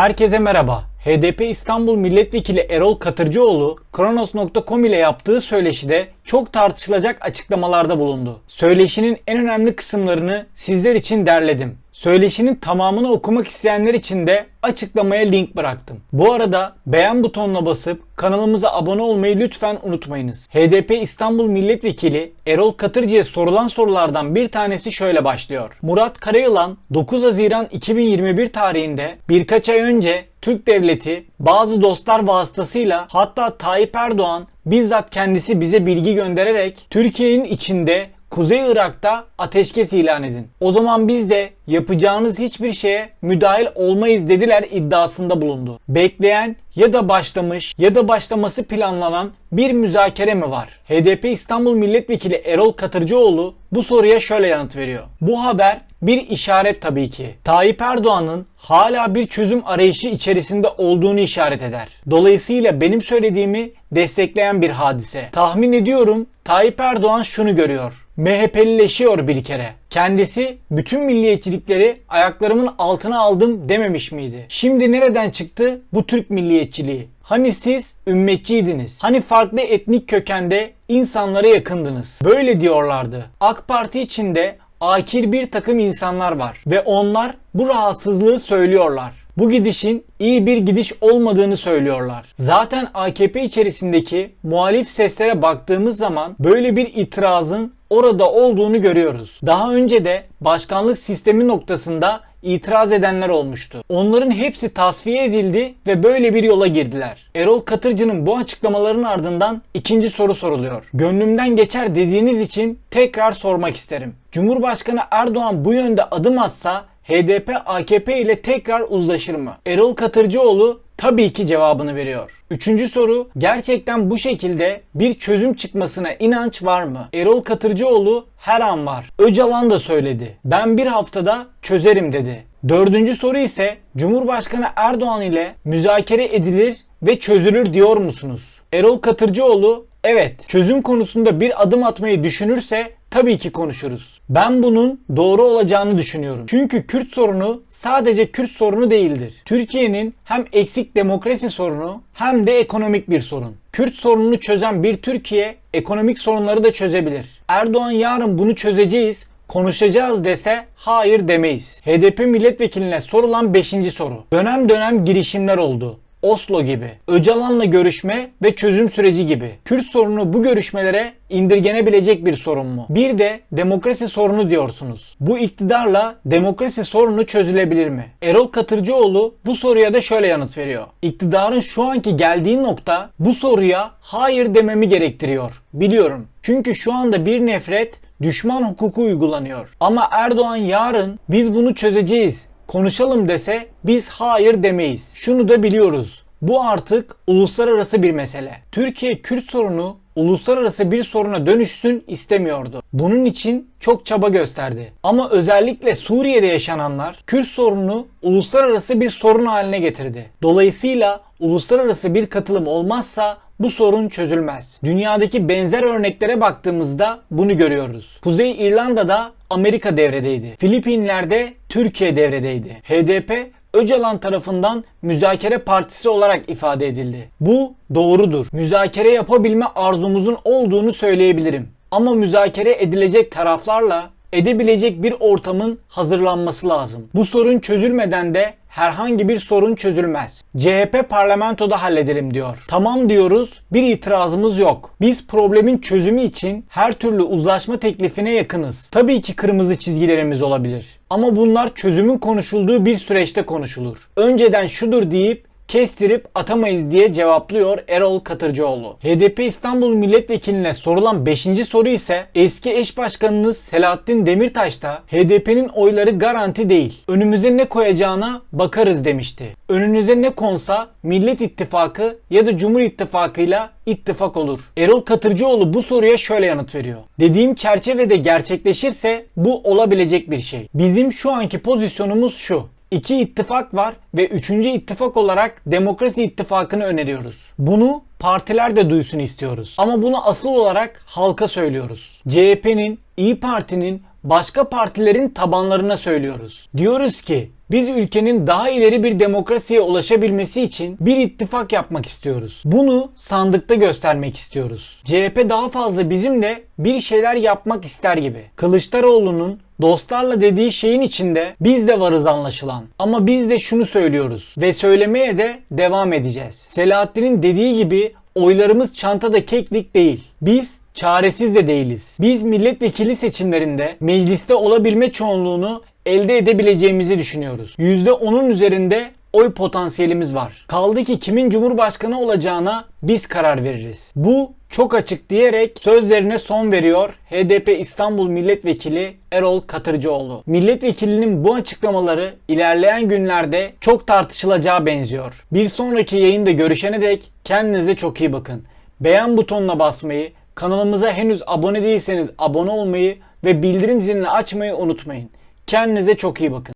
Herkese merhaba. HDP İstanbul Milletvekili Erol Katırcıoğlu, Kronos.com ile yaptığı söyleşide çok tartışılacak açıklamalarda bulundu. Söyleşinin en önemli kısımlarını sizler için derledim. Söyleşinin tamamını okumak isteyenler için de açıklamaya link bıraktım. Bu arada beğen butonuna basıp kanalımıza abone olmayı lütfen unutmayınız. HDP İstanbul Milletvekili Erol Katırcı'ya sorulan sorulardan bir tanesi şöyle başlıyor. Murat Karayılan 9 Haziran 2021 tarihinde birkaç ay önce Türk devleti bazı dostlar vasıtasıyla hatta Tayyip Erdoğan bizzat kendisi bize bilgi göndererek Türkiye'nin içinde Kuzey Irak'ta ateşkes ilan edin. O zaman biz de yapacağınız hiçbir şeye müdahil olmayız dediler iddiasında bulundu. Bekleyen ya da başlamış ya da başlaması planlanan bir müzakere mi var? HDP İstanbul Milletvekili Erol Katırcıoğlu bu soruya şöyle yanıt veriyor. Bu haber bir işaret tabii ki. Tayyip Erdoğan'ın hala bir çözüm arayışı içerisinde olduğunu işaret eder. Dolayısıyla benim söylediğimi destekleyen bir hadise. Tahmin ediyorum Tayyip Erdoğan şunu görüyor. MHP'lileşiyor bir kere. Kendisi bütün milliyetçilikleri ayaklarımın altına aldım dememiş miydi? Şimdi nereden çıktı bu Türk milliyetçiliği? Hani siz ümmetçiydiniz? Hani farklı etnik kökende insanlara yakındınız? Böyle diyorlardı. AK Parti içinde akil bir takım insanlar var ve onlar bu rahatsızlığı söylüyorlar. Bu gidişin iyi bir gidiş olmadığını söylüyorlar. Zaten AKP içerisindeki muhalif seslere baktığımız zaman böyle bir itirazın orada olduğunu görüyoruz. Daha önce de başkanlık sistemi noktasında itiraz edenler olmuştu. Onların hepsi tasfiye edildi ve böyle bir yola girdiler. Erol Katırcı'nın bu açıklamaların ardından ikinci soru soruluyor. Gönlümden geçer dediğiniz için tekrar sormak isterim. Cumhurbaşkanı Erdoğan bu yönde adım atsa HDP AKP ile tekrar uzlaşır mı? Erol Katırcıoğlu tabii ki cevabını veriyor. Üçüncü soru gerçekten bu şekilde bir çözüm çıkmasına inanç var mı? Erol Katırcıoğlu her an var. Öcalan da söyledi. Ben bir haftada çözerim dedi. Dördüncü soru ise Cumhurbaşkanı Erdoğan ile müzakere edilir ve çözülür diyor musunuz? Erol Katırcıoğlu evet çözüm konusunda bir adım atmayı düşünürse tabii ki konuşuruz. Ben bunun doğru olacağını düşünüyorum. Çünkü Kürt sorunu sadece Kürt sorunu değildir. Türkiye'nin hem eksik demokrasi sorunu hem de ekonomik bir sorun. Kürt sorununu çözen bir Türkiye ekonomik sorunları da çözebilir. Erdoğan yarın bunu çözeceğiz, konuşacağız dese hayır demeyiz. HDP milletvekiline sorulan 5. soru. Dönem dönem girişimler oldu. Oslo gibi, Öcalan'la görüşme ve çözüm süreci gibi. Kürt sorunu bu görüşmelere indirgenebilecek bir sorun mu? Bir de demokrasi sorunu diyorsunuz. Bu iktidarla demokrasi sorunu çözülebilir mi? Erol Katırcıoğlu bu soruya da şöyle yanıt veriyor. İktidarın şu anki geldiği nokta bu soruya hayır dememi gerektiriyor. Biliyorum. Çünkü şu anda bir nefret düşman hukuku uygulanıyor. Ama Erdoğan yarın biz bunu çözeceğiz konuşalım dese biz hayır demeyiz. Şunu da biliyoruz. Bu artık uluslararası bir mesele. Türkiye Kürt sorunu uluslararası bir soruna dönüşsün istemiyordu. Bunun için çok çaba gösterdi. Ama özellikle Suriye'de yaşananlar Kürt sorununu uluslararası bir sorun haline getirdi. Dolayısıyla uluslararası bir katılım olmazsa bu sorun çözülmez. Dünyadaki benzer örneklere baktığımızda bunu görüyoruz. Kuzey İrlanda'da Amerika devredeydi. Filipinler'de Türkiye devredeydi. HDP Öcalan tarafından müzakere partisi olarak ifade edildi. Bu doğrudur. Müzakere yapabilme arzumuzun olduğunu söyleyebilirim. Ama müzakere edilecek taraflarla edebilecek bir ortamın hazırlanması lazım. Bu sorun çözülmeden de herhangi bir sorun çözülmez. CHP parlamentoda halledelim diyor. Tamam diyoruz, bir itirazımız yok. Biz problemin çözümü için her türlü uzlaşma teklifine yakınız. Tabii ki kırmızı çizgilerimiz olabilir. Ama bunlar çözümün konuşulduğu bir süreçte konuşulur. Önceden şudur deyip kestirip atamayız diye cevaplıyor Erol Katırcıoğlu. HDP İstanbul Milletvekiline sorulan 5. soru ise eski eş başkanınız Selahattin Demirtaş da HDP'nin oyları garanti değil. Önümüze ne koyacağına bakarız demişti. Önünüze ne konsa Millet İttifakı ya da Cumhur İttifakı'yla ittifak olur. Erol Katırcıoğlu bu soruya şöyle yanıt veriyor. Dediğim çerçevede gerçekleşirse bu olabilecek bir şey. Bizim şu anki pozisyonumuz şu. İki ittifak var ve üçüncü ittifak olarak Demokrasi İttifakı'nı öneriyoruz. Bunu partiler de duysun istiyoruz. Ama bunu asıl olarak halka söylüyoruz. CHP'nin, İyi Parti'nin, başka partilerin tabanlarına söylüyoruz. Diyoruz ki Biz ülkenin daha ileri bir demokrasiye ulaşabilmesi için bir ittifak yapmak istiyoruz. Bunu sandıkta göstermek istiyoruz. CHP daha fazla bizimle bir şeyler yapmak ister gibi. Kılıçdaroğlu'nun dostlarla dediği şeyin içinde biz de varız anlaşılan. Ama biz de şunu söylüyoruz ve söylemeye de devam edeceğiz. Selahattin'in dediği gibi oylarımız çantada keklik değil. Biz çaresiz de değiliz. Biz milletvekili seçimlerinde mecliste olabilme çoğunluğunu elde edebileceğimizi düşünüyoruz. %10'un üzerinde oy potansiyelimiz var. Kaldı ki kimin cumhurbaşkanı olacağına biz karar veririz. Bu çok açık diyerek sözlerine son veriyor HDP İstanbul Milletvekili Erol Katırcıoğlu. Milletvekilinin bu açıklamaları ilerleyen günlerde çok tartışılacağı benziyor. Bir sonraki yayında görüşene dek kendinize çok iyi bakın. Beğen butonuna basmayı, kanalımıza henüz abone değilseniz abone olmayı ve bildirim zilini açmayı unutmayın. Kendinize çok iyi bakın.